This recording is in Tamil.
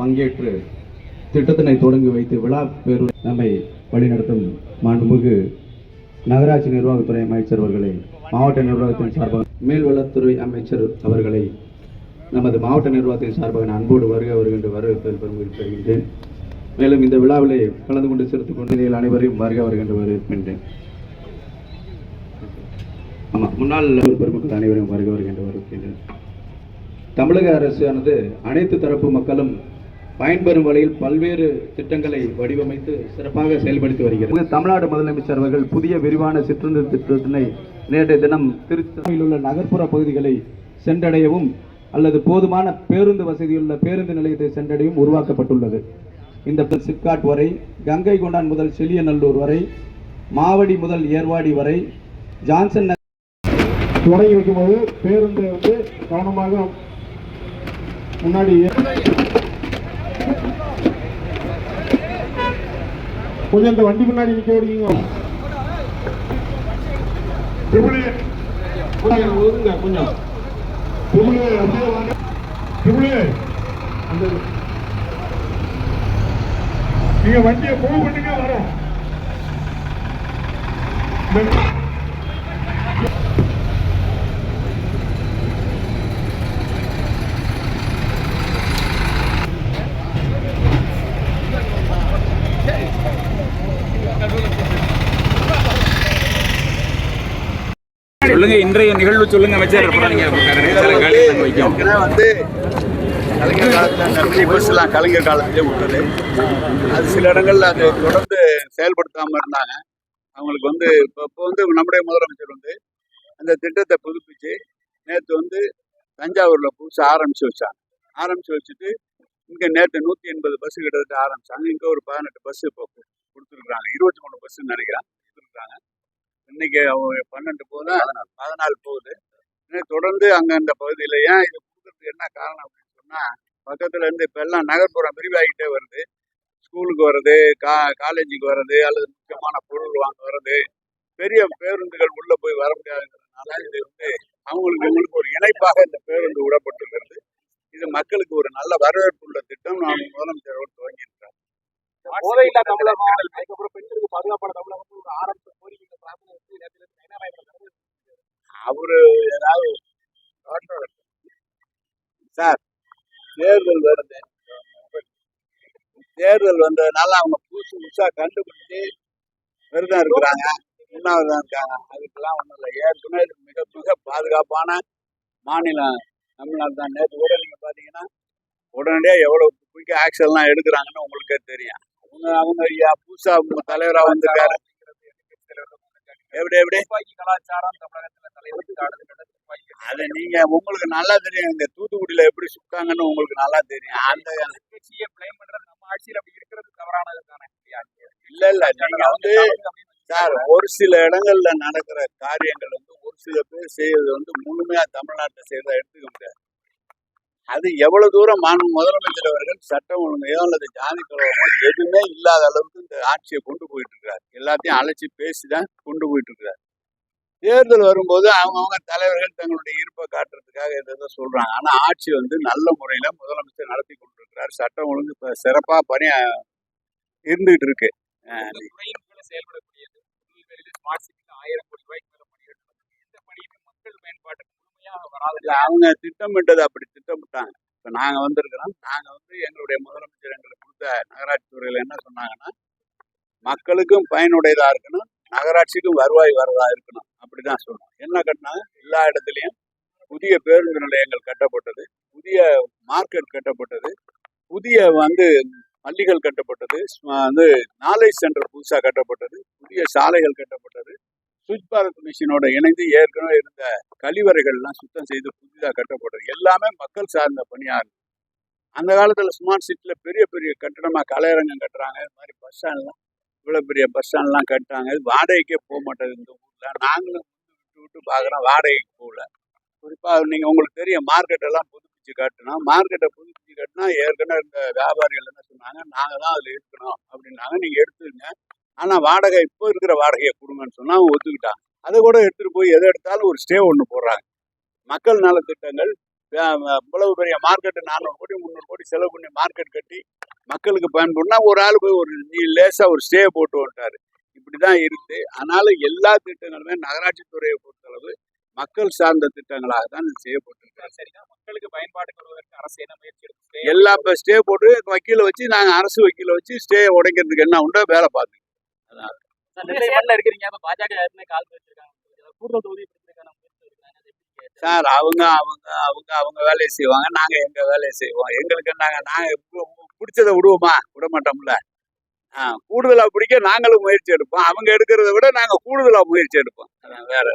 பங்கேற்று திட்டத்தினை தொடங்கி வைத்து விழா பேரு நம்மை வழிநடத்தும் மாண்புமிகு நகராட்சி நிர்வாகத்துறை அமைச்சர் அவர்களை மாவட்ட நிர்வாகத்தின் சார்பாக மேல்வளத்துறை அமைச்சர் அவர்களை நமது மாவட்ட நிர்வாகத்தின் சார்பாக நான் அன்போடு வருக வருகின்ற வரவேற்பதில் பெருமையில் மேலும் இந்த விழாவிலே கலந்து கொண்டு சிறுத்து கொண்டு அனைவரையும் வருக வருகின்ற வரவேற்கின்றேன் ஆமாம் முன்னாள் பெருமக்கள் அனைவரும் வருக வருகின்ற வரவேற்கின்றேன். தமிழக அரசானது அனைத்து தரப்பு மக்களும் பயன்பெறும் வகையில் பல்வேறு திட்டங்களை வடிவமைத்து சிறப்பாக செயல்படுத்தி வருகிறது. தமிழ்நாடு முதலமைச்சர் அவர்கள் புதிய விரிவான சிற்றுந்து திட்டத்தினை நேற்றைய தினம் திருச்சியில் உள்ள நகர்ப்புற பகுதிகளை சென்றடையவும் அல்லது போதுமான பேருந்து வசதியுள்ள பேருந்து நிலையத்தை சென்றடையவும் உருவாக்கப்பட்டுள்ளது. இந்த சிப்காட் வரை கங்கை கொண்டான் முதல் செலியநல்லூர் வரை மாவடி முதல் ஏர்வாடி வரை ஜான்சன் நகர் தொடங்கி வைக்கும்போது பேருந்தை வந்து கவனமாக முன்னாடி கொஞ்சம் இந்த வண்டி முன்னாடி நிற்க விடுங்க ஒதுங்க கொஞ்சம். திருமணி அப்படியே வாங்க. அந்த நீங்க வண்டியை மூவ் பண்ணுங்க வரோம். சொல்லுங்க இன்றைய நிகழ்வு சொல்லுங்க அமைச்சர். வந்து கலைஞர் காலத்தில் பஸ்லாம் கலைஞர் காலத்திலே விட்டது. அது சில இடங்கள்ல அது தொடர்ந்து செயல்படுத்தாம இருந்தாங்க. அவங்களுக்கு வந்து இப்போ இப்போ வந்து நம்முடைய முதலமைச்சர் வந்து அந்த திட்டத்தை புதுப்பிச்சு நேற்று வந்து தஞ்சாவூர்ல புதுசாக ஆரம்பிச்சு வச்சாங்க. ஆரம்பிச்சு வச்சுட்டு இங்க நேற்று நூத்தி எண்பது பஸ் கிட்டத்தட்ட ஆரம்பிச்சாங்க. இங்க ஒரு பதினெட்டு பஸ் இப்போ கொடுத்துருக்காங்க இருபத்தி மூணு பஸ் நினைக்கிறேன் கொடுத்துருக்காங்க இன்னைக்கு பன்னெண்டு போகுது பதினாலு போகுது. இன்னும் தொடர்ந்து அங்க அந்த பகுதியில் ஏன் இது கொடுக்கறதுக்கு என்ன காரணம் அப்படின்னு சொன்னா பக்கத்துல இருந்து இப்ப எல்லாம் நகர்ப்புறம் விரிவாகிட்டே வருது. ஸ்கூலுக்கு வர்றது கா காலேஜுக்கு வர்றது அல்லது முக்கியமான பொருள் வாங்க வர்றது பெரிய பேருந்துகள் உள்ள போய் வர முடியாதுங்கிறதுனால இது வந்து அவங்களுக்கு இவங்களுக்கு ஒரு இணைப்பாக இந்த பேருந்து விடப்பட்டிருக்கிறது. இது மக்களுக்கு ஒரு நல்ல வரவேற்பு உள்ள திட்டம். நான் முதலமைச்சர் அவர்கள் சார் தேர்தல் வருது. தேர்தல் வந்ததுனால அவங்க புதுசு புதுசாக கண்டுபிடிச்சி விரதம் இருக்கிறாங்க. உண்ணாவிரதம் இருக்காங்க. அதுக்கெல்லாம் ஒன்றும் இல்லை. ஏற்கனவே இது மிக மிக பாதுகாப்பான மாநிலம். தமிழ்நாடு தான். நேற்று கூட நீங்கள் பார்த்தீங்கன்னா உடனடியாக எவ்வளோ குயிக்காக ஆக்ஷன்லாம் எடுக்கிறாங்கன்னு உங்களுக்கே தெரியும். அவங்க அவங்க ஐயா புதுசா தலைவராக வந்திருக்காரு. எப்படி எப்படி? கலாச்சாரம் தமிழகத்துல தலைவர் அது நீங்க உங்களுக்கு நல்லா தெரியும். இந்த தூத்துக்குடியில எப்படி சுட்டாங்கன்னு உங்களுக்கு நல்லா தெரியும். அந்த கட்சியை பிளேம் பண்றது நம்ம ஆட்சியில் அப்படி இருக்கிறது தவறானது தானே. இல்ல இல்ல. நீங்க வந்து சார் ஒரு சில இடங்கள்ல நடக்கிற காரியங்கள் வந்து ஒரு சில பேர் செய்யறது வந்து முழுமையா தமிழ்நாட்டை செய்யறதா எடுத்துக்க முடியாது. அது எவ்வளவு தூரம் மாநில முதலமைச்சர் அவர்கள் சட்டம் ஒழுங்கையோ அல்லது ஜாதி கலவரமோ எதுவுமே இல்லாத அளவுக்கு இந்த ஆட்சியை கொண்டு போயிட்டு இருக்கிறார் எல்லாத்தையும் அழைச்சி பேசிதான் கொண்டு போயிட்டு இருக்கிறார் தேர்தல் வரும்போது அவங்கவுங்க தலைவர்கள் தங்களுடைய இருப்பை காட்டுறதுக்காக எதோ சொல்றாங்க. ஆனா ஆட்சி வந்து நல்ல முறையில முதலமைச்சர் நடத்தி கொண்டிருக்கிறார். சட்டம் ஒழுங்கு சிறப்பா பணி இருந்துகிட்டு இருக்கு. செயல்படக்கூடியது. ஆயிரம் கோடி ரூபாய்க்கு மேல பணிகள் இந்த பணியுமே மக்கள் பயன்பாட்டுக்கு முழுமையாக வராது இல்ல அவங்க திட்டமிட்டது அப்படி திட்டமிட்டாங்க. இப்ப நாங்க வந்திருக்கிறோம். நாங்க வந்து எங்களுடைய முதலமைச்சர் எங்களுக்கு கொடுத்த நகராட்சி துறையில என்ன சொன்னாங்கன்னா மக்களுக்கும் பயனுடையதா இருக்கணும். நகராட்சிக்கும் வருவாய் வரதா இருக்கணும். அப்படிதான் சொல்லணும் என்ன கட்டினா எல்லா இடத்துலயும் புதிய பேருந்து நிலையங்கள் கட்டப்பட்டது. புதிய மார்க்கெட் கட்டப்பட்டது. புதிய வந்து பள்ளிகள் கட்டப்பட்டது. வந்து நாலேஜ் சென்டர் புதுசா கட்டப்பட்டது. புதிய சாலைகள் கட்டப்பட்டது. சுவிச் பாரத் மிஷினோட இணைந்து ஏற்கனவே இருந்த கழிவறைகள்லாம் சுத்தம் செய்து புதிதாக கட்டப்பட்டது. எல்லாமே மக்கள் சார்ந்த பணியாக இருக்கு அந்த காலத்தில் ஸ்மார்ட் சிட்டியில் பெரிய பெரிய கட்டடமாக கலையரங்கம் கட்டுறாங்க. இது மாதிரி பஸ் ஸ்டாண்ட்லாம் இவ்வளோ பெரிய பஸ் ஸ்டாண்ட்லாம் கட்டுறாங்க. இது வாடகைக்கே போக மாட்டேது இந்த ஊரில். நாங்களும் விட்டு விட்டு பார்க்குறோம். வாடகைக்கு போகல. குறிப்பாக நீங்கள் உங்களுக்கு தெரியும் மார்க்கெட்டெல்லாம் புதுப்பிச்சு கட்டணும் மார்க்கெட்டை புதுப்பிச்சு கட்டினா ஏற்கனவே இந்த வியாபாரிகள் என்ன சொன்னாங்க நாங்கள் தான் அதில் இருக்கணும் அப்படின்னாங்க. நீங்கள் எடுத்துருங்க ஆனால் வாடகை இப்போ இருக்கிற வாடகையை கொடுங்கன்னு சொன்னால் அவங்க ஒத்துக்கிட்டாங்க. அதை கூட எடுத்துட்டு போய் எதை எடுத்தாலும் ஒரு ஸ்டே ஒன்று போடுறாங்க. மக்கள் நலத்திட்டங்கள் இவ்வளவு பெரிய மார்க்கெட்டு நானூறு கோடி முந்நூறு கோடி செலவு பண்ணி மார்க்கெட் கட்டி மக்களுக்கு பயன்படுனா ஒரு ஆள் போய் ஒரு நீ லேசா ஒரு ஸ்டே போட்டு வந்துட்டாரு. இப்படிதான் இருக்கு அதனால எல்லா திட்டங்களுமே நகராட்சி துறையை பொறுத்தளவு மக்கள் சார்ந்த திட்டங்களாக தான் இது செய்யப்பட்டிருக்காங்க. சரிதான் மக்களுக்கு பயன்பாட்டுக்கு வருவதற்கு அரசு என்ன முயற்சி எடுக்கும் எல்லா இப்போ ஸ்டே போட்டு வக்கீலை வச்சு நாங்கள் அரசு வக்கீலை வச்சு ஸ்டே உடைக்கிறதுக்கு என்ன உண்டோ வேலை பார்த்து நெல்லை கூடுதல்? சார் அவங்க அவங்க அவங்க அவங்க வேலையை செய்வாங்க. நாங்கள் எங்கள் வேலையை செய்வோம்? எங்களுக்கு நாங்கள் நாங்கள் பிடிச்சதை விடுவோமா? விட மாட்டோம்ல. ஆ கூடுதலாக பிடிக்க நாங்களும் முயற்சி எடுப்போம். அவங்க எடுக்கிறத விட நாங்கள் கூடுதலாக முயற்சி எடுப்போம். வேற